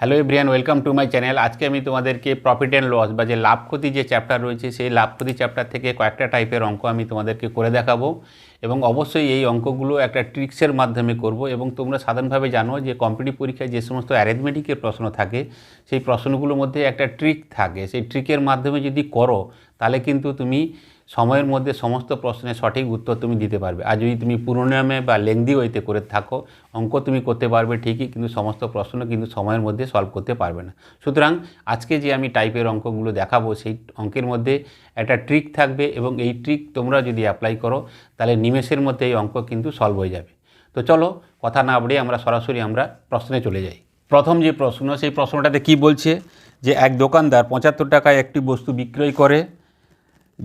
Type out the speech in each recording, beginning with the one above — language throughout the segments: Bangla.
Hello everyone welcome to my channel আজকে আমি তোমাদেরকে প্রফিট অ্যান্ড লস বা যে লাভ ক্ষতি যে চ্যাপ্টার রয়েছে, সেই লাভ ক্ষতি চ্যাপ্টার থেকে কয়েকটা টাইপের অঙ্ক আমি তোমাদেরকে করে দেখাবো। এবং অবশ্যই এই অঙ্কগুলো একটা ট্রিক্সের মাধ্যমে করব। এবং তোমরা সাধারণভাবে জানো যে কম্পিটিভ পরীক্ষায় যে সমস্ত অ্যারেথমেটিকের প্রশ্ন থাকে, সেই প্রশ্নগুলোর মধ্যে একটা ট্রিক থাকে। সেই ট্রিকের মাধ্যমে যদি করো, তাহলে কিন্তু তুমি সময়ের মধ্যে সমস্ত প্রশ্নের সঠিক উত্তর তুমি দিতে পারবে। আর যদি তুমি পুরোনিয়মে বা লেংদি ওয়েতে করে থাকো, অঙ্ক তুমি করতে পারবে ঠিকই, কিন্তু সমস্ত প্রশ্ন কিন্তু সময়ের মধ্যে সলভ করতে পারবে না। সুতরাং আজকে যে আমি টাইপের অঙ্কগুলো দেখাবো, সেই অঙ্কের মধ্যে একটা ট্রিক থাকবে এবং এই ট্রিক তোমরা যদি অ্যাপ্লাই করো, তাহলে নিমেষের মধ্যে এই অঙ্ক কিন্তু সলভ হয়ে যাবে। তো চলো, কথা না বাড়িয়ে আমরা সরাসরি আমরা প্রশ্নে চলে যাই। প্রথম যে প্রশ্ন, সেই প্রশ্নটাতে কি বলছে? যে এক দোকানদার পঁচাত্তর টাকায় একটি বস্তু বিক্রয় করে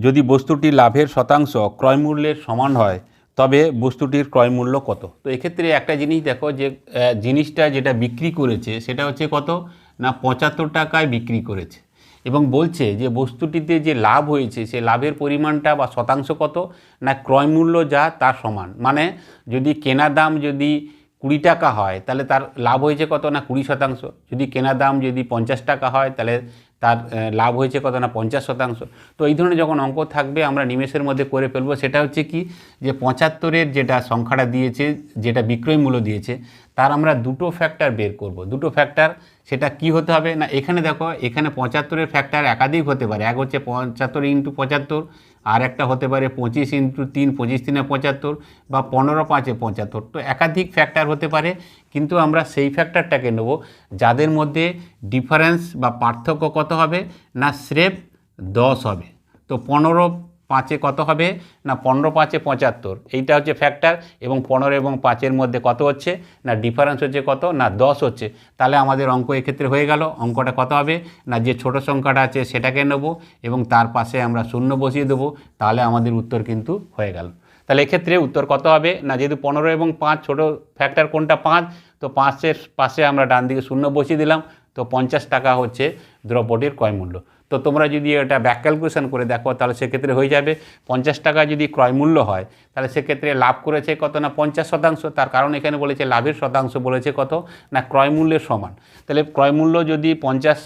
যদি বস্তুটি লাভের শতাংশ ক্রয়মূল্যের সমান হয়, তবে বস্তুটির ক্রয়মূল্য কত? তো এক্ষেত্রে একটা জিনিস দেখো যে জিনিসটা যেটা বিক্রি করেছে সেটা হচ্ছে কত? না, পঁচাত্তর টাকায় বিক্রি করেছে। এবং বলছে যে বস্তুটিতে যে লাভ হয়েছে, সে লাভের পরিমাণটা বা শতাংশ কত? না, ক্রয়মূল্য যা, তার সমান। মানে যদি কেনা দাম যদি কুড়ি টাকা হয়, তাহলে তার লাভ হয়েছে কত না কুড়ি শতাংশ? যদি কেনা দাম যদি পঞ্চাশ টাকা হয়, তাহলে তার লাভ হয়েছে কত না পঞ্চাশ শতাংশ? তো এই ধরনের যখন অঙ্ক থাকবে, আমরা নিমেষের মধ্যে করে ফেলব। সেটা হচ্ছে কি, যে পঁচাত্তরের যেটা সংখ্যাটা দিয়েছে, যেটা বিক্রয় মূল্য দিয়েছে, তার আমরা দুটো ফ্যাক্টর বের করব। দুটো ফ্যাক্টর সেটা কি হতে হবে? না, এখানে দেখো, এখানে পঁচাত্তরের ফ্যাক্টর একাধিক হতে পারে। এক হচ্ছে পঁচাত্তর ইন্টু পঁচাত্তর, আর একটা হতে পারে পঁচিশ ইন্টু তিন, পঁচিশ তিনে পঁচাত্তর, বা পনেরো পাঁচে পঁচাত্তর। তো একাধিক ফ্যাক্টর হতে পারে, কিন্তু আমরা সেই ফ্যাক্টরটাকে নেব যাদের মধ্যে ডিফারেন্স বা পার্থক্য কত হবে? না, স্রেফ দশ হবে। তো পনেরো পাঁচে কত হবে? না, পনেরো পাঁচে পঁচাত্তর। এইটা হচ্ছে ফ্যাক্টর এবং পনেরো এবং পাঁচের মধ্যে কত হচ্ছে? না ডিফারেন্স হচ্ছে কত? না, দশ হচ্ছে। তাহলে আমাদের অঙ্ক এক্ষেত্রে হয়ে গেল। অঙ্কটা কত হবে? না, যে ছোট সংখ্যাটা আছে সেটাকে নেব এবং তার পাশে আমরা শূন্য বসিয়ে দেবো। তাহলে আমাদের উত্তর কিন্তু হয়ে গেল। তাহলে এক্ষেত্রে উত্তর কত হবে? না, যেহেতু পনেরো এবং পাঁচ, ছোট ফ্যাক্টর কোনটা? পাঁচ। তো পাঁচের পাশে আমরা ডান দিকে শূন্য বসিয়ে দিলাম। তো পঞ্চাশ টাকা হচ্ছে দ্রব্যটির ক্রয় মূল্য। তো তোমরা যদি এটা ব্যাক ক্যালকুলেশন করে দেখো, তাহলে সেক্ষেত্রে হয়ে যাবে পঞ্চাশ টাকা যদি ক্রয় মূল্য হয়, তাহলে সেক্ষেত্রে লাভ করেছে কত না পঞ্চাশ শতাংশ? তার কারণ এখানে বলেছে লাভের শতাংশ বলেছে কত? না, ক্রয় মূল্যের সমান। তাহলে ক্রয় মূল্য যদি পঞ্চাশ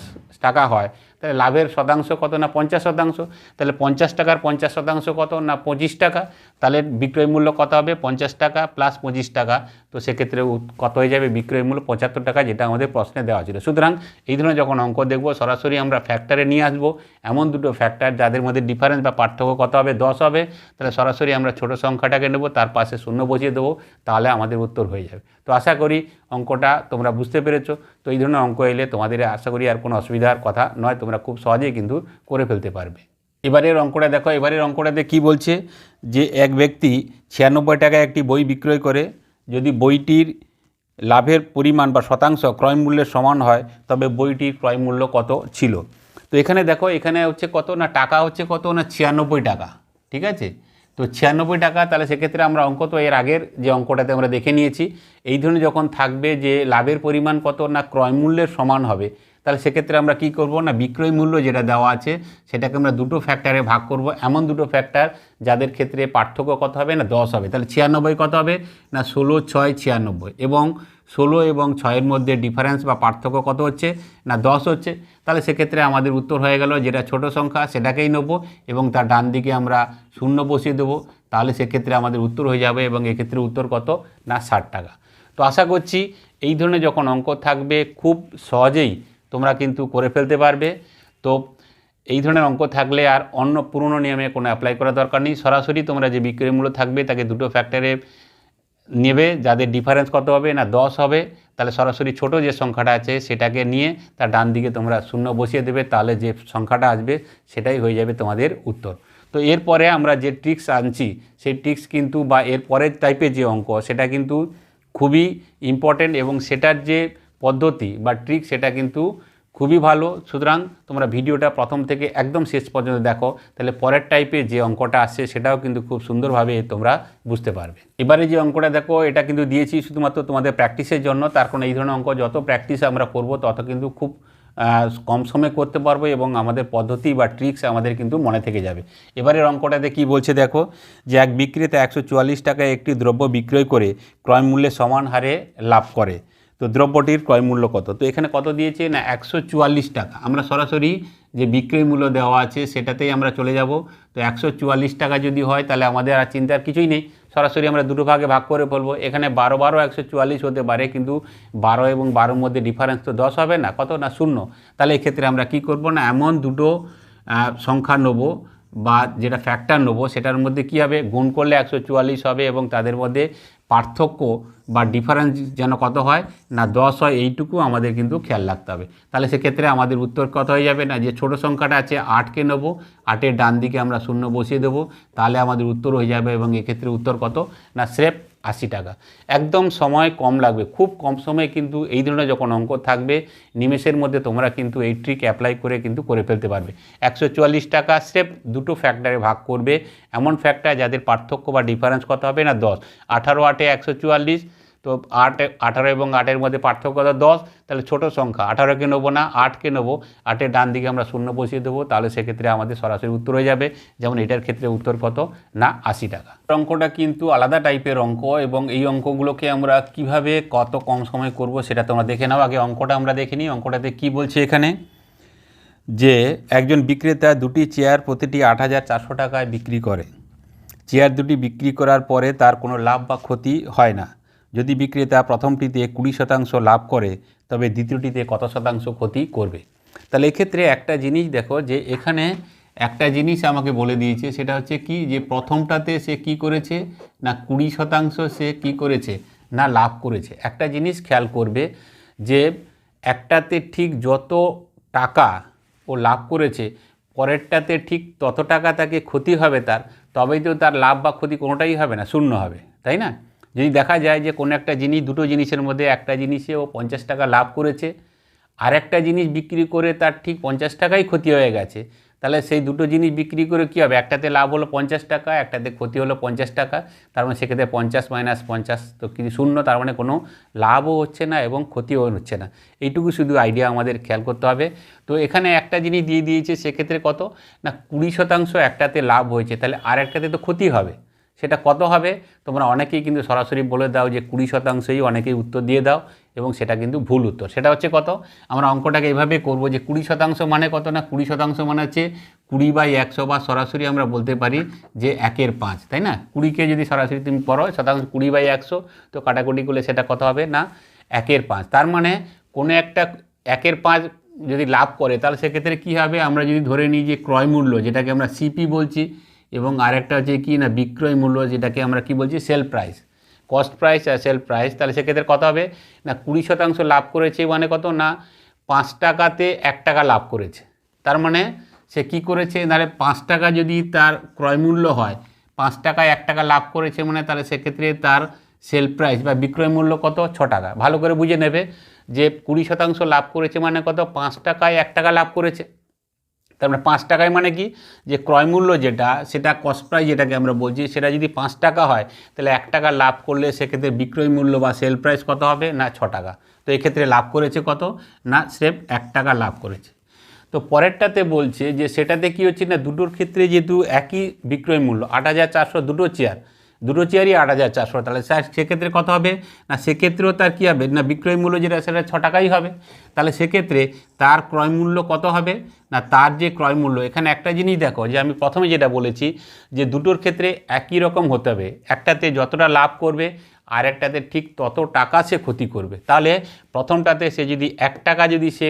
টাকা হয়, তাহলে লাভের শতাংশ কত না পঞ্চাশ শতাংশ? তাহলে পঞ্চাশ টাকার পঞ্চাশ শতাংশ কত? না পঁচিশ টাকা? তাহলে বিক্রয় মূল্য কত হবে? পঞ্চাশ টাকা প্লাস পঁচিশ টাকা। তো সেক্ষেত্রে কত হয়ে যাবে? বিক্রয় মূল্য পঁচাত্তর টাকা যেটা আমাদের প্রশ্নে দেওয়া ছিল। সুতরাং এই ধরনের যখন অঙ্ক দেখব, সরাসরি আমরা ফ্যাক্টরে নিয়ে আসব। এমন দুটো ফ্যাক্টর যাদের মধ্যে ডিফারেন্স বা পার্থক্য কত হবে? দশ হবে। তাহলে সরাসরি আমরা ছোট সংখ্যাটাকে নেব, তার পাশে শূন্য বসিয়ে দেবো, তাহলে আমাদের উত্তর হয়ে যাবে। তো আশা করি অঙ্কটা তোমরা বুঝতে পেরেছ। তো এই ধরনের অঙ্ক এলে তোমাদের আশা করি আর কোনো অসুবিধার কথা নয়, তোমরা খুব সহজেই কিন্তু করে ফেলতে পারবে। এবারের অঙ্কটা দেখো, এবারের অঙ্কটাতে কি বলছে? যে এক ব্যক্তি ছিয়ানব্বই টাকায় একটি বই বিক্রয় করে যদি বইটির লাভের পরিমাণ বা শতাংশ ক্রয় মূল্যের সমান হয়, তবে বইটির ক্রয় মূল্য কত ছিল? তো এখানে দেখো, এখানে হচ্ছে কত না, টাকা হচ্ছে কত না, ছিয়ানব্বই টাকা, ঠিক আছে? তো ছিয়ানব্বই টাকা, তাহলে সেক্ষেত্রে আমরা অঙ্ক, তো এর আগের যে অঙ্কটাতে আমরা দেখে নিয়েছি, এই ধরনের যখন থাকবে যে লাভের পরিমাণ কত না, ক্রয় মূল্যের সমান হবে তাহলে সেক্ষেত্রে আমরা কি করব না, বিক্রয় মূল্য যেটা দেওয়া আছে, সেটাকে আমরা দুটো ফ্যাক্টরে ভাগ করব। এমন দুটো ফ্যাক্টর যাদের ক্ষেত্রে পার্থক্য কত হবে না, দশ হবে। তাহলে ছিয়ানব্বই কত হবে না, ষোলো, ছয়, ছিয়ানব্বই। এবং ষোলো এবং ছয়ের মধ্যে ডিফারেন্স বা পার্থক্য কত হচ্ছে না, দশ হচ্ছে? তাহলে সেক্ষেত্রে আমাদের উত্তর হয়ে গেল যেটা ছোট সংখ্যা, সেটাকেই নেব এবং তার ডান দিকে আমরা শূন্য বসিয়ে দেবো। তাহলে সেক্ষেত্রে আমাদের উত্তর হয়ে যাবে এবং এক্ষেত্রে উত্তর কত না, ষাট টাকা। তো আশা করছি এই ধরনের যখন অঙ্ক থাকবে, খুব সহজেই তোমরা কিন্তু করে ফেলতে পারবে। তো এই ধরনের অঙ্ক থাকলে আর অন্য পুরনো নিয়মে কোনো অ্যাপ্লাই করার দরকার নেই। সরাসরি তোমরা যে বিক্রয় মূল্য থাকবে তাকে দুটো ফ্যাক্টরে নেবে, যাদের ডিফারেন্স কত হবে না দশ হবে, তাহলে সরাসরি ছোট যে সংখ্যাটা আছে সেটাকে নিয়ে তার ডান দিকে তোমরা শূন্য বসিয়ে দেবে, তাহলে যে সংখ্যাটা আসবে সেটাই হয়ে যাবে তোমাদের উত্তর। তো এরপরে আমরা যে ট্রিক্স আনছি, সেই ট্রিক্স কিন্তু বা এর পরের টাইপের যে অঙ্ক, সেটা কিন্তু খুবই ইম্পর্টেন্ট এবং সেটার যে পদ্ধতি বা ট্রিক সেটা কিন্তু খুবই ভালো। সুতরাং তোমরা ভিডিওটা প্রথম থেকে একদম শেষ পর্যন্ত দেখো, তাহলে পরের টাইপের যে অঙ্কটা আসছে সেটাও কিন্তু খুব সুন্দরভাবে তোমরা বুঝতে পারবে। এবারে যে অঙ্কটা দেখো, এটা কিন্তু দিয়েছি শুধুমাত্র তোমাদের প্র্যাকটিসের জন্য। তার কোনো এই ধরনের অঙ্ক যত প্র্যাকটিস আমরা করব, তত কিন্তু খুব কম সময়ে করতে পারব এবং আমাদের পদ্ধতি বা ট্রিক্স আমাদের কিন্তু মনে থেকে যাবে। এবারের অঙ্কটাতে কি বলছে দেখো যে এক বিক্রেতা একশো চুয়াল্লিশ টাকায় একটি দ্রব্য বিক্রয় করে ক্রয় মূল্যে সমান হারে লাভ করে। তো দ্রব্যটির ক্রয় মূল্য কত? তো এখানে কত দিয়েছে? না, একশো চুয়াল্লিশ টাকা। আমরা সরাসরি যে বিক্রয় মূল্য দেওয়া আছে, সেটাতেই আমরা চলে যাব। তো একশো চুয়াল্লিশ টাকা যদি হয়, তাহলে আমাদের আর চিন্তার কিছুই নেই। সরাসরি আমরা দুটো ভাগে ভাগ করে ফেলব। এখানে বারো বারো একশো চুয়াল্লিশ হতে পারে, কিন্তু বারো এবং বারোর মধ্যে ডিফারেন্স তো দশ হবে না। কত? না, শূন্য। তাহলে এক্ষেত্রে আমরা কি করব না, এমন দুটো সংখ্যা নেব, বা যেটা ফ্যাক্টর নেব, সেটার মধ্যে কি হবে? গুণ করলে একশো চুয়াল্লিশ হবে এবং তাদের মধ্যে পার্থক্য বা ডিফারেন্স যেন কত হয়, না দশ হয়, এইটুকু আমাদের কিন্তু খেয়াল রাখতে হবে। তাহলে সেক্ষেত্রে আমাদের উত্তর কত হয়ে যাবে? না, যে ছোট সংখ্যাটা আছে আটকে নেব, আটের ডান দিকে আমরা শূন্য বসিয়ে দেবো, তাহলে আমাদের উত্তর হয়ে যাবে এবং এক্ষেত্রে উত্তর কত? না, স্রেফ আশি টাকা। একদম সময় কম লাগবে। খুব কম সময়ে কিন্তু এই ধরনের যখন অঙ্ক থাকবে, নিমেষের মধ্যে তোমরা কিন্তু এই ট্রিক অ্যাপ্লাই করে কিন্তু করে ফেলতে পারবে। একশো চুয়াল্লিশ টাকা স্রেফ দুটো ফ্যাক্টরে ভাগ করবে। এমন ফ্যাক্টর যাদের পার্থক্য বা ডিফারেন্স কত হবে না? দশ। আঠারো আটে একশো চুয়াল্লিশ তো আট, আঠারো এবং আটের মধ্যে পার্থক্য কত দশ, তাহলে ছোট সংখ্যা। আঠারোকে নেব না আটকে নেব, আটের ডান দিকে আমরা শূন্য বসিয়ে দেবো, তাহলে সেক্ষেত্রে আমাদের সরাসরি উত্তর হয়ে যাবে। যেমন এটার ক্ষেত্রে উত্তর কত? না, আশি টাকা। অঙ্কটা কিন্তু আলাদা টাইপের অঙ্ক এবং এই অঙ্কগুলোকে আমরা কীভাবে কত কম সময় করব সেটা তোমরা দেখে নাও। আগে অঙ্কটা আমরা দেখে নিই। অঙ্কটাতে কি বলছে এখানে? যে একজন বিক্রেতা দুটি চেয়ার প্রতিটি আট হাজার চারশো টাকায় বিক্রি করে। চেয়ার দুটি বিক্রি করার পরে তার কোনো লাভ বা ক্ষতি হয় না। যদি বিক্রেতা প্রথমটিতে কুড়ি শতাংশ লাভ করে, তবে দ্বিতীয়টিতে কত শতাংশ ক্ষতি করবে? তাহলে এক্ষেত্রে একটা জিনিস দেখো যে এখানে একটা জিনিস আমাকে বলে দিয়েছে, সেটা হচ্ছে কি যে প্রথমটাতে সে কি করেছে, না কুড়ি শতাংশ সে কি করেছে, না লাভ করেছে। একটা জিনিস খেয়াল করবে যে একটাতে ঠিক যত টাকা ও লাভ করেছে, পরেরটাতে ঠিক তত টাকা তাকে ক্ষতি হবে তার, তবেই তো তার লাভ বা ক্ষতি কোনোটাই হবে না, শূন্য হবে, তাই না? যদি দেখা যায় যে কোনো একটা জিনিস, দুটো জিনিসের মধ্যে একটা জিনিসে ও পঞ্চাশ টাকা লাভ করেছে আর একটা জিনিস বিক্রি করে তার ঠিক পঞ্চাশ টাকাই ক্ষতি হয়ে গেছে, তাহলে সেই দুটো জিনিস বিক্রি করে কী হবে? একটাতে লাভ হলো পঞ্চাশ টাকা, একটাতে ক্ষতি হলো পঞ্চাশ টাকা, তার মানে সেক্ষেত্রে পঞ্চাশ মাইনাস পঞ্চাশ তো কিছু শূন্য, তার মানে কোনো লাভও হচ্ছে না এবং ক্ষতিও হচ্ছে না। এইটুকু শুধু আইডিয়া আমাদের খেয়াল করতে হবে। তো এখানে একটা জিনিস দিয়ে দিয়েছে, সেক্ষেত্রে কত? না কুড়ি শতাংশ একটাতে লাভ হয়েছে, তাহলে আর একটাতে তো ক্ষতি হবে। সেটা কত হবে? তোমরা অনেকেই কিন্তু সরাসরি বলে দাও যে কুড়ি শতাংশই অনেকেই উত্তর দিয়ে দাও এবং সেটা কিন্তু ভুল উত্তর। সেটা হচ্ছে কত? আমরা অঙ্কটাকে এভাবে করব যে কুড়ি শতাংশ মানে কত না? কুড়ি শতাংশ মানে হচ্ছে কুড়ি বাই একশো বা সরাসরি আমরা বলতে পারি যে একের পাঁচ, তাই না? কুড়িকে যদি সরাসরি তুমি পড়ো, শতাংশ কুড়ি বাই একশো, তো কাটাকুটি করলে সেটা কত হবে না? একের পাঁচ। তার মানে কোনো একটা একের পাঁচ যদি লাভ করে, তাহলে সেক্ষেত্রে কী হবে? আমরা যদি ধরে নিই যে ক্রয় মূল্য, যেটাকে আমরা সিপি বলছি এবং আরেকটা হচ্ছে কি না, বিক্রয় মূল্য যেটাকে আমরা কি বলছি সেল প্রাইস কস্ট প্রাইস আর সেল প্রাইস তাহলে সেক্ষেত্রে কত হবে? না, কুড়ি শতাংশ লাভ করেছে মানে কত? না, পাঁচ টাকাতে এক টাকা লাভ করেছে। তার মানে সে কি করেছে? তাহলে পাঁচ টাকা যদি তার ক্রয় মূল্য হয়, পাঁচ টাকায় এক টাকা লাভ করেছে মানে তাহলে সেক্ষেত্রে তার সেল প্রাইস বা বিক্রয় মূল্য কত? ছ টাকা। ভালো করে বুঝে নেবে যে কুড়ি শতাংশ লাভ করেছে মানে কত? পাঁচ টাকায় এক টাকা লাভ করেছে। তার মানে পাঁচ টাকায় মানে কি? যে ক্রয় মূল্য যেটা, সেটা কস্ট প্রাইস যেটাকে আমরা বলছি, সেটা যদি পাঁচ টাকা হয়, তাহলে এক টাকা লাভ করলে সেক্ষেত্রে বিক্রয় মূল্য বা সেল প্রাইস কত হবে? না, ছ টাকা। তো এক্ষেত্রে লাভ করেছে কত? না স্রেফ এক টাকা লাভ করেছে। তো পরেরটাতে বলছে যে সেটাতে কি হচ্ছে না, দুটোর ক্ষেত্রে যেহেতু একই বিক্রয় মূল্য, আট হাজার চারশো দুটো চেয়ার দুটো চেয়ারই আট হাজার চারশো। তাহলে স্যার, সেক্ষেত্রে কত হবে? না, সেক্ষেত্রেও তার কী হবে? না, বিক্রয় মূল্য যেটা সেটা ছ টাকাই হবে। তাহলে সেক্ষেত্রে তার ক্রয় মূল্য কত হবে? না, তার যে ক্রয় মূল্য, এখানে একটা জিনিস দেখো, যে আমি প্রথমে যেটা বলেছি, যে দুটোর ক্ষেত্রে একই রকম হতে হবে। একটাতে যতটা লাভ করবে আর একটাতে ঠিক তত টাকা সে ক্ষতি করবে। তাহলে প্রথমটাতে সে যদি এক টাকা যদি সে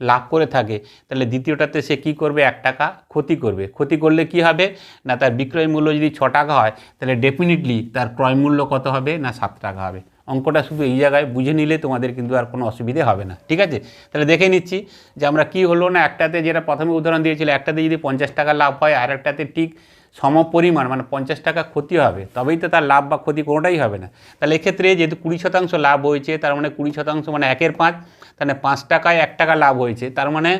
লাভ করে থাকে, তাহলে দ্বিতীয়টাতে সে কি করবে? এক টাকা ক্ষতি করবে। ক্ষতি করলে কি হবে? না, তার বিক্রয় মূল্য যদি ছ টাকা হয়, তাহলে ডেফিনেটলি তার ক্রয় মূল্য কত হবে? না, সাত টাকা হবে। অঙ্কটা শুধু এই জায়গায় বুঝে নিলে তোমাদের কিন্তু আর কোনো অসুবিধে হবে না, ঠিক আছে? তাহলে দেখে নিচ্ছি যে আমরা কি হলো না, একটাতে যেটা প্রথমে উদাহরণ দিয়েছিল, একটাতে যদি পঞ্চাশ টাকা লাভ হয়, আর একটাতে ঠিক সম পরিমাণ মানে পঞ্চাশ টাকা ক্ষতি হবে, তবেই তো তার লাভ বা ক্ষতি কোনোটাই হবে না। তাহলে এক্ষেত্রে যেহেতু কুড়ি শতাংশ লাভ হয়েছে, তার মানে কুড়ি শতাংশ মানে একের পাঁচ তাহলে পাঁচ টাকায় এক টাকা লাভ হয়েছে। তার মানে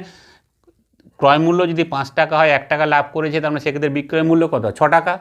ক্রয় মূল্য যদি পাঁচ টাকা হয়, এক টাকা লাভ করেছে, তার মানে সেক্ষেত্রে বিক্রয় মূল্য কত? ছ টাকা।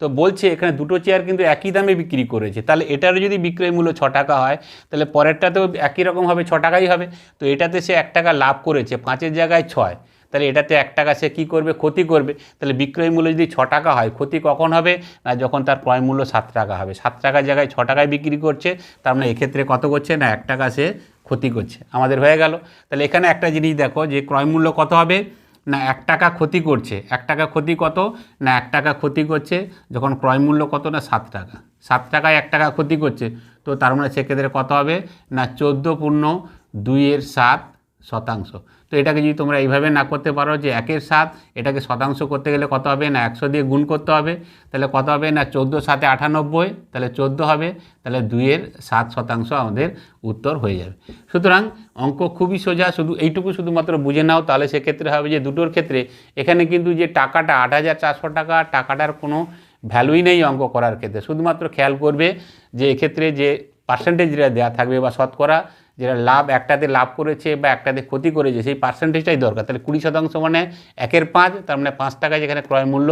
তো বলছে এখানে দুটো চেয়ার কিন্তু একই দামে বিক্রি করেছে। তাহলে এটারও যদি বিক্রয় মূল্য ছ টাকা হয়, তাহলে পরেরটাতেও একই রকম হবে, ছ টাকাই হবে। তো এটাতে সে এক টাকা লাভ করেছে, পাঁচের জায়গায় ছয়। তাহলে এটাতে এক টাকা সে কী করবে? ক্ষতি করবে। তাহলে বিক্রয় মূল্য যদি ছ টাকা হয়, ক্ষতি কখন হবে? না, যখন তার ক্রয় মূল্য সাত টাকা হবে। সাত টাকার জায়গায় ছ টাকায় বিক্রি করছে, তার মানে এক্ষেত্রে কত করছে? না, এক টাকা সে ক্ষতি করছে। আমাদের হয়ে গেল। তাহলে এখানে একটা জিনিস দেখো যে ক্রয়মূল্য কত হবে? না এক টাকা ক্ষতি করছে। এক টাকা ক্ষতি কত? না এক টাকা ক্ষতি করছে। যখন ক্রয়মূল্য কত? না সাত টাকা। সাত টাকায় এক টাকা ক্ষতি করছে। তো তার মানে সেক্ষেত্রে কত হবে? না চোদ্দ পূর্ণ দুইয়ের সাত শতাংশ। তো এটাকে যদি তোমরা এইভাবে না করতে পারো যে একের সাত, এটাকে শতাংশ করতে গেলে কত হবে? না একশো দিয়ে গুণ করতে হবে। তাহলে কত হবে? না চোদ্দ সাথে আটানব্বই। তাহলে চোদ্দ হবে। তাহলে দুইয়ের সাত শতাংশ আমাদের উত্তর হয়ে যাবে। সুতরাং অঙ্ক খুবই সোজা, শুধু এইটুকু শুধুমাত্র বুঝে নাও। তাহলে সেক্ষেত্রে হবে যে দুটোর ক্ষেত্রে এখানে কিন্তু যে টাকাটা, আট হাজার চারশো টাকা, টাকাটার কোনো ভ্যালুই নেই অঙ্ক করার ক্ষেত্রে। শুধুমাত্র খেয়াল করবে যে এক্ষেত্রে যে পার্সেন্টেজ যেটা দেওয়া থাকবে বা শতকরা যেটা লাভ, একটাতে লাভ করেছে বা একটাতে ক্ষতি করেছে, সেই পার্সেন্টেজটাই দরকার। তাহলে কুড়ি শতাংশ মানে একের পাঁচ, তার মানে পাঁচ টাকা যেখানে ক্রয় মূল্য,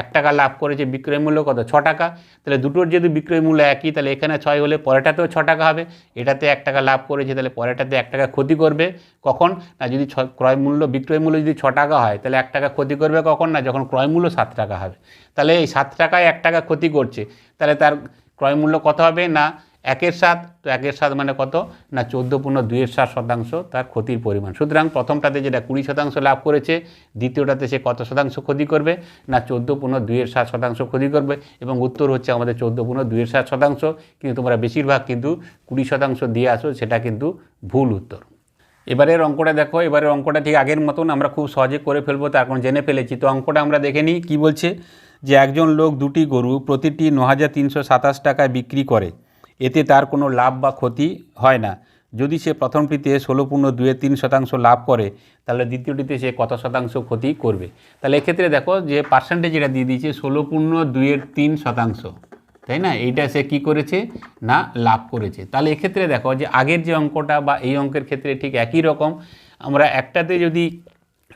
এক টাকা লাভ করেছে বিক্রয় মূল্য কত? ছ টাকা। তাহলে দুটোর যদি বিক্রয় মূল্য একই, তাহলে এখানে ছয় হলে পরেরটাতেও ছ টাকা হবে। এটাতে এক টাকা লাভ করেছে, তাহলে পরেরটাতে এক টাকা ক্ষতি করবে। কখন? না, যদি ছ, ক্রয় মূল্য, বিক্রয় মূল্য যদি ছ টাকা হয়, তাহলে এক টাকা ক্ষতি করবে কখন? না, যখন ক্রয় মূল্য সাত টাকা হবে। তাহলে এই সাত টাকায় এক টাকা ক্ষতি করছে। তাহলে তার ক্রয় মূল্য কত হবে? না একের সাত তো একের সাত মানে কত? না, চোদ্দ পূর্ণ দুইয়ের সাত শতাংশ, তার ক্ষতির পরিমাণ। সুতরাং প্রথমটাতে যেটা কুড়ি শতাংশ লাভ করেছে, দ্বিতীয়টাতে সে কত শতাংশ ক্ষতি করবে? না, চোদ্দ পূর্ণ দুইয়ের সাত শতাংশ ক্ষতি করবে। এবং উত্তর হচ্ছে আমাদের চোদ্দ পূর্ণ দুইয়ের সাত শতাংশ, কিন্তু তোমরা বেশিরভাগ কিন্তু কুড়ি শতাংশ দিয়ে আসো, সেটা কিন্তু ভুল উত্তর। এবারের অঙ্কটা দেখো, এবারের অঙ্কটা ঠিক আগের মতন আমরা খুব সহজে করে ফেলব তার কারণ জেনে ফেলেছি। তো অঙ্কটা আমরা দেখে নিই, কী বলছে? যে একজন লোক দুটি গরু প্রতিটি ন হাজার তিনশো সাতাশ টাকায় বিক্রি করে। এতে তার কোনো লাভ বা ক্ষতি হয় না। যদি সে প্রথমটিতে ষোলো পূর্ণ দুয়ে তিন শতাংশ লাভ করে, তাহলে দ্বিতীয়টিতে সে কত শতাংশ ক্ষতি করবে? তাহলে এক্ষেত্রে দেখো যে পার্সেন্টেজ এটা দিয়ে দিয়েছে ষোলো পূর্ণ দুইয়ের তিন শতাংশ, তাই না? এইটা সে কি করেছে? না, লাভ করেছে। তাহলে এক্ষেত্রে দেখো যে আগের যে অঙ্কটা বা এই অঙ্কের ক্ষেত্রে ঠিক একই রকম। আমরা একটাতে যদি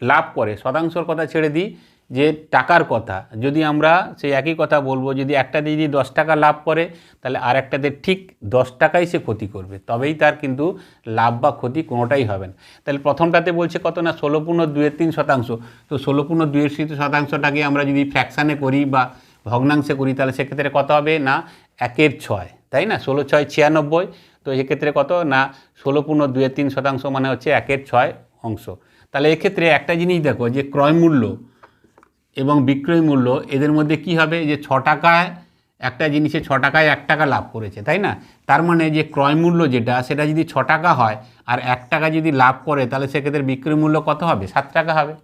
লাভ করে, শতাংশর কথা ছেড়ে দিই যে টাকার কথা, যদি আমরা সেই একই কথা বলব, যদি একটাতে যদি দশ টাকা লাভ করে, তাহলে আর একটাতে ঠিক দশ টাকাই সে ক্ষতি করবে। তবেই তার কিন্তু লাভ বা ক্ষতি কোনোটাই হবে না। তাহলে প্রথমটাতে বলছে কত না? ষোলো পূর্ণ দুয়ের তিন শতাংশ। তো ষোলো পূর্ণ দুয়ের শতাংশটাকে আমরা যদি ফ্র্যাকশানে করি বা ভগ্নাংশে করি, তাহলে সেক্ষেত্রে কত হবে? না, একের ছয়। তাই না? ষোলো ছয় ছিয়ানব্বই। তো এক্ষেত্রে কত? না, ষোলো পূর্ণ দুয়ের তিন শতাংশ মানে হচ্ছে একের ছয় অংশ। তাহলে এক্ষেত্রে একটা জিনিস দেখো, যে ক্রয় মূল্য এবং বিক্রয় মূল্য, এদের মধ্যে কি হবে? যে ছ টাকায়, একটা জিনিসে ছ টাকায় এক টাকা লাভ করেছে, তাই না? তার মানে যে ক্রয় মূল্য যেটা, সেটা যদি ছ টাকা হয় আর এক টাকা যদি লাভ করে, তাহলে সেক্ষেত্রে বিক্রয় মূল্য কত হবে? সাত টাকা হবে।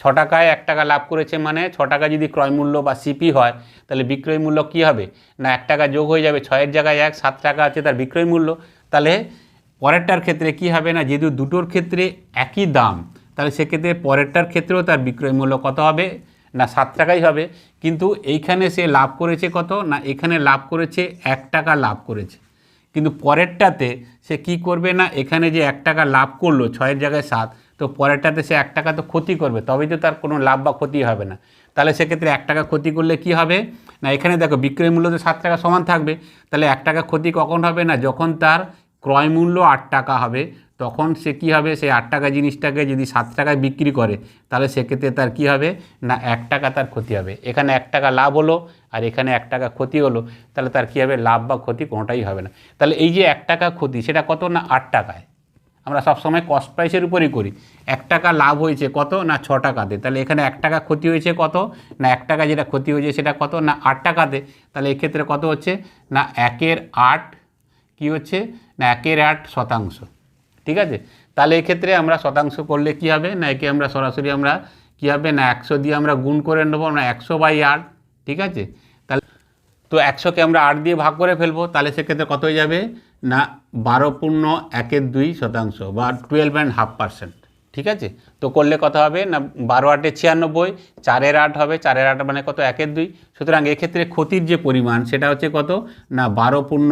ছ টাকায় এক টাকা লাভ করেছে মানে ছ টাকা যদি ক্রয় মূল্য বা সিপি হয়, তাহলে বিক্রয় মূল্য কি হবে? না, এক টাকা যোগ হয়ে যাবে, ছয়ের জায়গায় এক, সাত টাকা আছে তার বিক্রয় মূল্য। তাহলে পরেরটার ক্ষেত্রে কি হবে না? যেহেতু দুটোর ক্ষেত্রে একই দাম, তাহলে সেক্ষেত্রে পরেরটার ক্ষেত্রেও তার বিক্রয় মূল্য কত হবে? না সাত টাকাই হবে। কিন্তু এইখানে সে লাভ করেছে কত? না এখানে লাভ করেছে এক টাকা লাভ করেছে। কিন্তু পরেরটাতে সে কি করবে না? এখানে যে এক টাকা লাভ করল, ছয়ের জায়গায় সাত, তো পরেরটাতে সে এক টাকা তো ক্ষতি করবে, তবেই তো তার কোনো লাভ বা ক্ষতি হবে না। তাহলে সেক্ষেত্রে এক টাকা ক্ষতি করলে কি হবে? না এখানে দেখো, বিক্রয় মূল্য তো সাত টাকা সমান থাকবে। তাহলে এক টাকা ক্ষতি কখন হবে না? যখন তার ক্রয় মূল্য আট টাকা হবে। তখন সে কী হবে? সেই আট টাকা জিনিসটাকে যদি সাত টাকায় বিক্রি করে, তাহলে সেক্ষেত্রে তার কি হবে? না, এক টাকা তার ক্ষতি হবে। এখানে এক টাকা লাভ হলো আর এখানে এক টাকা ক্ষতি হলো, তাহলে তার কী হবে? লাভ বা ক্ষতি কোনোটাই হবে না। তাহলে এই যে এক টাকা ক্ষতি, সেটা কত না আট টাকায়? আমরা সবসময় কস্ট প্রাইসের উপরই করি। এক টাকা লাভ হয়েছে কত না ছ টাকাতে? তাহলে এখানে এক টাকা ক্ষতি হয়েছে কত? না, এক টাকা যেটা ক্ষতি হয়েছে সেটা কত? না, আট টাকাতে? তাহলে এক্ষেত্রে কত হচ্ছে? না, একের আট কি হচ্ছে? না, একের আট শতাংশ। ঠিক আছে? তাহলে এক্ষেত্রে আমরা শতাংশ করলে কি হবে? না একে আমরা সরাসরি আমরা কি হবে? না একশো দিয়ে আমরা গুণ করে নেব না একশো বাই আট, ঠিক আছে? তাহলে তো একশোকে আমরা আট দিয়ে ভাগ করে ফেলব, তাহলে সেক্ষেত্রে কত হয়ে যাবে? না, বারো পূর্ণ একের দুই শতাংশ বা টুয়েলভ অ্যান্ড হাফ পার্সেন্ট ঠিক আছে? তো করলে কত হবে? না, বারো আটে ছিয়ানব্বই, চারের আট হবে, চারের আট মানে কত? একের দুই। সুতরাং এক্ষেত্রে ক্ষতির যে পরিমাণ সেটা হচ্ছে কত? না, বারো পূর্ণ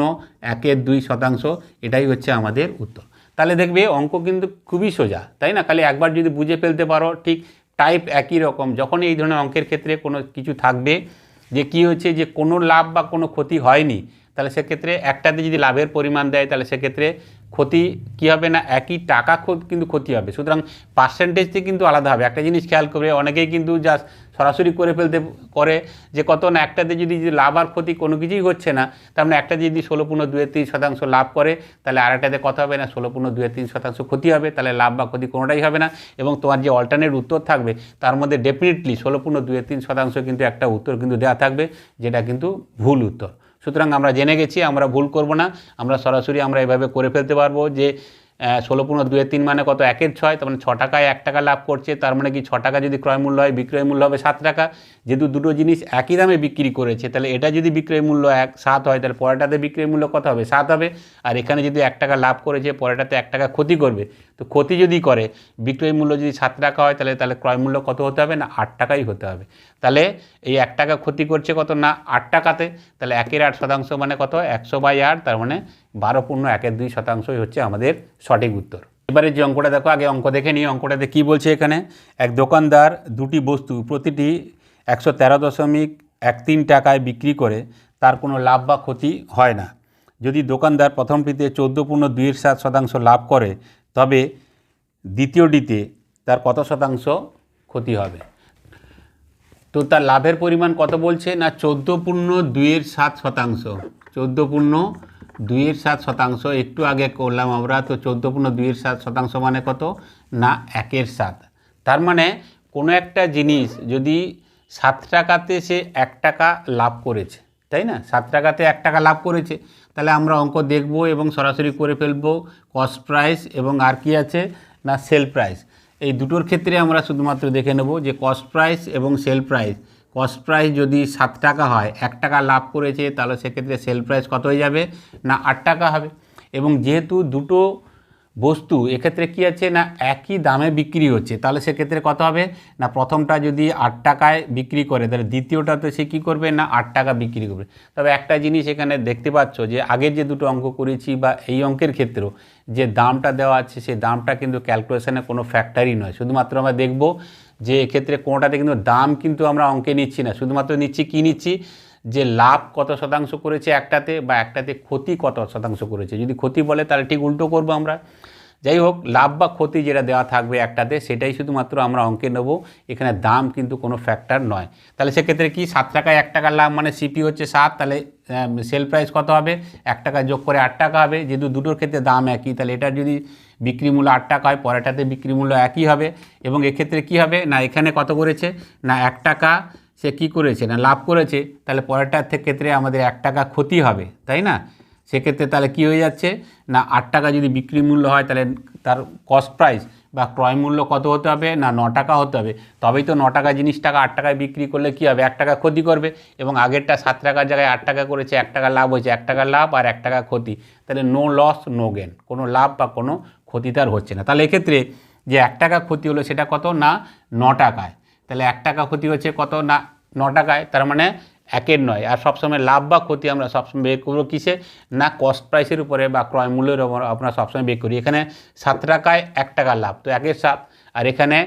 একের দুই শতাংশ, এটাই হচ্ছে আমাদের উত্তর। তাহলে দেখবে অঙ্ক কিন্তু খুবই সোজা, তাই না? খালি একবার যদি বুঝে ফেলতে পারো, ঠিক টাইপ একই রকম। যখন এই ধরনের অঙ্কের ক্ষেত্রে কোনো কিছু থাকবে যে কি হচ্ছে, যে কোনো লাভ বা কোনো ক্ষতি হয়নি, তাহলে সেক্ষেত্রে একটাতে যদি লাভের পরিমাণ দেয়, তাহলে সেক্ষেত্রে ক্ষতি কী হবে না? একই টাকা কিন্তু ক্ষতি হবে। সুতরাং পার্সেন্টেজটি কিন্তু আলাদা হবে। একটা জিনিস খেয়াল করবে অনেকেই কিন্তু জাস্ট সরাসরি করে ফেলতে করে যে কত না একটাতে যদি লাভ আর ক্ষতি কোনো কিছুই হচ্ছে না, তার মানে একটা যদি ষোলো পূর্ণ দুয়ের তিন শতাংশ লাভ করে, তাহলে আরেকটাতে কত হবে না ষোলো পূর্ণ দুয়ের তিন শতাংশ ক্ষতি হবে, তাহলে লাভ বা ক্ষতি কোনোটাই হবে না। এবং তোমার যে অল্টারনেট উত্তর থাকবে, তার মধ্যে ডেফিনেটলি ষোলো পূর্ণ দুয়ের তিন শতাংশ কিন্তু একটা উত্তর কিন্তু দেওয়া থাকবে, যেটা কিন্তু ভুল উত্তর। সুতরাং আমরা জেনে গেছি, আমরা ভুল করব না, আমরা সরাসরি আমরা এভাবে করে ফেলতে পারব যে ষোলো পনেরো দুয়ের তিন মানে কত? একের ছয়, তার মানে ছ টাকায় এক টাকা লাভ করছে, তার মানে কি ছ টাকা যদি ক্রয় মূল্য হয়, বিক্রয় মূল্য হবে সাত টাকা। যেহেতু দুটো জিনিস একই দামে বিক্রি করেছে, তাহলে এটা যদি বিক্রয় মূল্য এক, সাত হয়, তাহলে পরেরটাতে বিক্রয় মূল্য কত হবে? সাত হবে। আর এখানে যদি এক টাকা লাভ করেছে, পরেরটাতে এক টাকা ক্ষতি করবে। তো ক্ষতি যদি করে, বিক্রয় মূল্য যদি সাত টাকা হয়, তাহলে তাহলে ক্রয় মূল্য কত হতে হবে না, আট টাকাই হতে হবে। তাহলে এই এক টাকা ক্ষতি করছে কত না, আট টাকাতে, তাহলে একের আট শতাংশ মানে কত? একশো বাই আট, তার মানে বারো পূর্ণ একের দুই শতাংশই হচ্ছে আমাদের সঠিক উত্তর। এবারে যে অঙ্কটা দেখো, আগে অঙ্ক দেখে নিই। অঙ্কটাতে কী বলছে এখানে? এক দোকানদার দুটি বস্তু, প্রতিটি একশো তেরো দশমিক এক তিন টাকায় বিক্রি করে তার কোনো লাভ বা ক্ষতি হয় না। যদি দোকানদার প্রথম প্রথমটিতে চোদ্দ পূর্ণ দুইয়ের সাত শতাংশ লাভ করে, তবে দ্বিতীয়টিতে তার কত শতাংশ ক্ষতি হবে? তো তার লাভের পরিমাণ কত বলছে না চোদ্দ পূর্ণ দুইয়ের সাত শতাংশ? চোদ্দ পূর্ণ দুইয়ের সাত শতাংশ, একটু আগে করলাম আমরা, তো চোদ্দ পূর্ণ দুইয়ের সাত শতাংশ মানে কত? না, একের সাত। তার মানে কোনো একটা জিনিস যদি সাত টাকাতে সে এক টাকা লাভ করেছে, তাই না? সাত টাকাতে এক টাকা লাভ করেছে। তাহলে আমরা অঙ্ক দেখব এবং সরাসরি করে ফেলব কস্ট প্রাইস এবং আর কি আছে? না সেল প্রাইস এই দুটোর ক্ষেত্রে আমরা শুধুমাত্র দেখে নেব যে কস্ট প্রাইস এবং সেল প্রাইস কস্ট প্রাইস যদি সাত টাকা হয়, এক টাকা লাভ করেছে, তাহলে সেক্ষেত্রে সেল প্রাইস কত হয়ে যাবে? না, আট টাকা হবে। এবং যেহেতু দুটো বস্তু, এক্ষেত্রে কী আছে? না, একই দামে বিক্রি হচ্ছে। তাহলে সেক্ষেত্রে কত হবে? না, প্রথমটা যদি আট টাকায় বিক্রি করে, তাহলে দ্বিতীয়টাতে সে কী করবে? না, আট টাকা বিক্রি করবে। তবে একটা জিনিস এখানে দেখতে পাচ্ছ যে, আগের যে দুটো অঙ্ক করেছি বা এই অঙ্কের ক্ষেত্রেও যে দামটা দেওয়া আছে, সেই দামটা কিন্তু ক্যালকুলেশনে কোনো ফ্যাক্টরই নয়। শুধুমাত্র আমরা দেখব যে এক্ষেত্রে কোনোটাতে কিন্তু দাম কিন্তু আমরা অঙ্কে নিচ্ছি না। শুধুমাত্র নিচ্ছি, কী নিচ্ছি? যে লাভ কত শতাংশ করেছে একটাতে বা একটাতে ক্ষতি কত শতাংশ করেছে। যদি ক্ষতি বলে তাহলে ঠিক উল্টো করব আমরা। যাই হোক, লাভ বা ক্ষতি যেটা দেওয়া থাকবে একটাতে, সেটাই শুধুমাত্র আমরা অঙ্কে নেব। এখানে দাম কিন্তু কোনো ফ্যাক্টর নয়। তাহলে সেক্ষেত্রে কি সাত টাকায় এক টাকার লাভ মানে সিপি হচ্ছে সাত, তাহলে সেল প্রাইস কত হবে? এক টাকা যোগ করে আট টাকা হবে। যেহেতু দুটোর ক্ষেত্রে দাম একই, তাহলে এটার যদি বিক্রি মূল্য আট টাকা হয়, পরেরটাতে বিক্রি মূল্য একই হবে। এবং এক্ষেত্রে কি হবে? না, এখানে কত করেছে? না, এক টাকা সে কি করেছে না লাভ করেছে, তাহলে পরেরটার ক্ষেত্রে আমাদের এক টাকা ক্ষতি হবে, তাই না? সেক্ষেত্রে তাহলে কি হয়ে যাচ্ছে? না আট টাকা যদি বিক্রি মূল্য হয়, তাহলে তার কস্ট প্রাইস বা ক্রয় মূল্য কত হতে হবে? না ন টাকা হতে হবে। তবেই তো ন টাকা জিনিস টাকা আট টাকায় বিক্রি করলে কি হবে? এক টাকা ক্ষতি করবে এবং আগেরটা সাত টাকার জায়গায় আট টাকা করেছে, এক টাকা লাভ হয়েছে, এক টাকা লাভ আর এক টাকা ক্ষতি। তাহলে নো লস নো গেন কোনো লাভ বা কোনো ক্ষতি তার হচ্ছে না। তাহলে এক্ষেত্রে যে এক টাকা ক্ষতি হলো সেটা কত? না, ন টাকায়। তাহলে এক টাকা ক্ষতি হচ্ছে কত? না, ন টাকায়। তার মানে একের নয়। আর সবসময় লাভ বা ক্ষতি আমরা সবসময় বের করব কিসে? না কস্ট প্রাইসের উপরে বা ক্রয় মূল্যের উপর আমরা সবসময় বের করি। এখানে সাত টাকায় এক টাকা লাভ, তো একের সাত। আর এখানে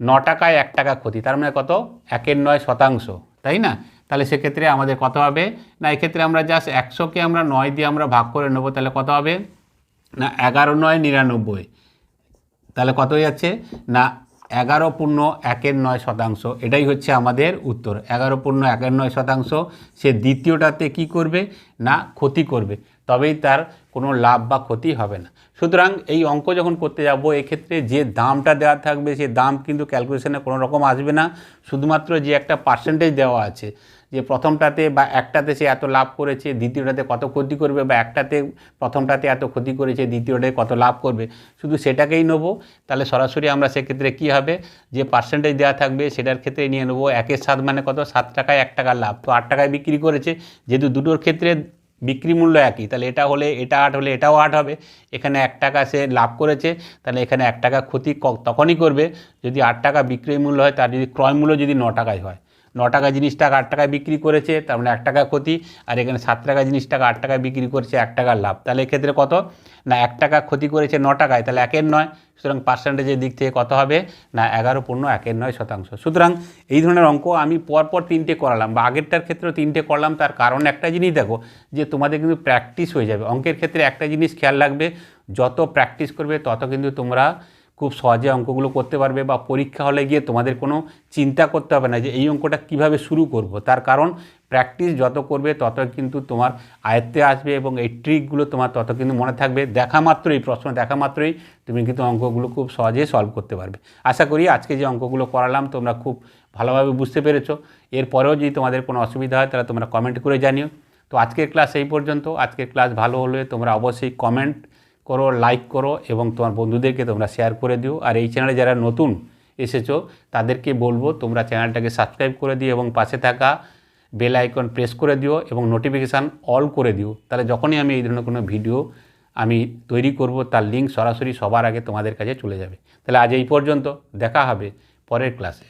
ন টাকায় এক টাকা ক্ষতি, তার মানে কত? একের নয় শতাংশ, তাই না? তাহলে সেক্ষেত্রে আমাদের কত হবে? না, এক্ষেত্রে আমরা জাস্ট একশোকে আমরা নয় দিয়ে আমরা ভাগ করে নেব, তাহলে কত হবে? না, এগারো নয় নিরানব্বই। তাহলে কত যাচ্ছে? না এগারো পূর্ণ একের নয় শতাংশ, এটাই হচ্ছে আমাদের উত্তর। এগারো পূর্ণ একের নয় শতাংশ, সে দ্বিতীয়টাতে কি করবে? না, ক্ষতি করবে। তবেই তার কোনো লাভ বা ক্ষতি হবে না। সুতরাং এই অঙ্ক যখন করতে যাব, এক্ষেত্রে যে দামটা দেওয়া থাকবে, সে দাম কিন্তু ক্যালকুলেশনে কোনো রকম আসবে না। শুধুমাত্র যে একটা পার্সেন্টেজ দেওয়া আছে যে প্রথমটাতে বা একটাতে সে এত লাভ করেছে, দ্বিতীয়টাতে কত ক্ষতি করবে বা একটাতে প্রথমটাতে এত ক্ষতি করেছে দ্বিতীয়টাতে কত লাভ করবে, শুধু সেটাকেই নেব। তাহলে সরাসরি আমরা সেক্ষেত্রে কী হবে? যে পার্সেন্টেজ দেওয়া থাকবে সেটার ক্ষেত্রে নিয়ে নেব একের সাত মানে কত? সাত টাকায় এক টাকার লাভ। তো আট টাকায় বিক্রি করেছে, যেহেতু দুটোর ক্ষেত্রে বিক্রি মূল্য একই, তাহলে এটা হলে এটা আট হলে এটাও আট হবে। এখানে এক টাকা সে লাভ করেছে, তাহলে এখানে এক টাকা ক্ষতি তখনই করবে যদি আট টাকা বিক্রয় মূল্য হয়, তার যদি ক্রয় মূল্য যদি ন টাকায় হয়। ন টাকা জিনিসটাকে আট টাকায় বিক্রি করেছে, তার মানে এক টাকা ক্ষতি, আর এখানে সাত টাকা জিনিসটাকে আট টাকায় বিক্রি করেছে, এক টাকার লাভ। তাহলে এক্ষেত্রে কত? না, এক টাকা ক্ষতি করেছে ন টাকায় তাহলে একের নয়। সুতরাং পার্সেন্টেজের দিক থেকে কত হবে? না, এগারো পূর্ণ একের নয় শতাংশ। সুতরাং এই ধরনের অঙ্ক আমি পরপর তিনটে করালাম, বা আগেরটার ক্ষেত্রেও তিনটে করলাম, তার কারণ একটা জিনিস দেখো, যে তোমাদের কিন্তু প্র্যাকটিস হয়ে যাবে। অঙ্কের ক্ষেত্রে একটা জিনিস খেয়াল রাখবে, যত প্র্যাকটিস করবে, তত কিন্তু তোমরা খুব সহজে অঙ্কগুলো করতে পারবে বা পরীক্ষা হলে গিয়ে তোমাদের কোনো চিন্তা করতে হবে না যে এই অঙ্কটা কীভাবে শুরু করব। তার কারণ প্র্যাকটিস যত করবে তত কিন্তু তোমার আয়ত্তে আসবে এবং এই ট্রিকগুলো তোমার তত কিন্তু মনে থাকবে। দেখা মাত্রই প্রশ্ন, দেখা মাত্রই তুমি কিন্তু অঙ্কগুলো খুব সহজে সলভ করতে পারবে। আশা করি আজকে যে অঙ্কগুলো করালাম তোমরা খুব ভালোভাবে বুঝতে পেরেছ। এরপরেও যদি তোমাদের কোনো অসুবিধা হয় তাহলে তোমরা কমেন্ট করে জানিও। তো আজকের ক্লাস এই পর্যন্ত। আজকের ক্লাস ভালো হলে তোমরা অবশ্যই কমেন্ট করো লাইক করো এবং তোমার বন্ধুদেরকে তোমরা শেয়ার করে দিও। আর এই চ্যানেলে যারা নতুন এসেছ, তাদেরকে বলব তোমরা চ্যানেলটাকে সাবস্ক্রাইব করে দিও এবং পাশে থাকা বেল আইকন প্রেস করে দিও এবং নোটিফিকেশান অল করে দিও। তাহলে যখনই আমি এই ধরনের কোনো ভিডিও আমি তৈরি করব, তার লিঙ্ক সরাসরি সবার আগে তোমাদের কাছে চলে যাবে। তাহলে আজ এই পর্যন্ত, দেখা হবে পরের ক্লাসে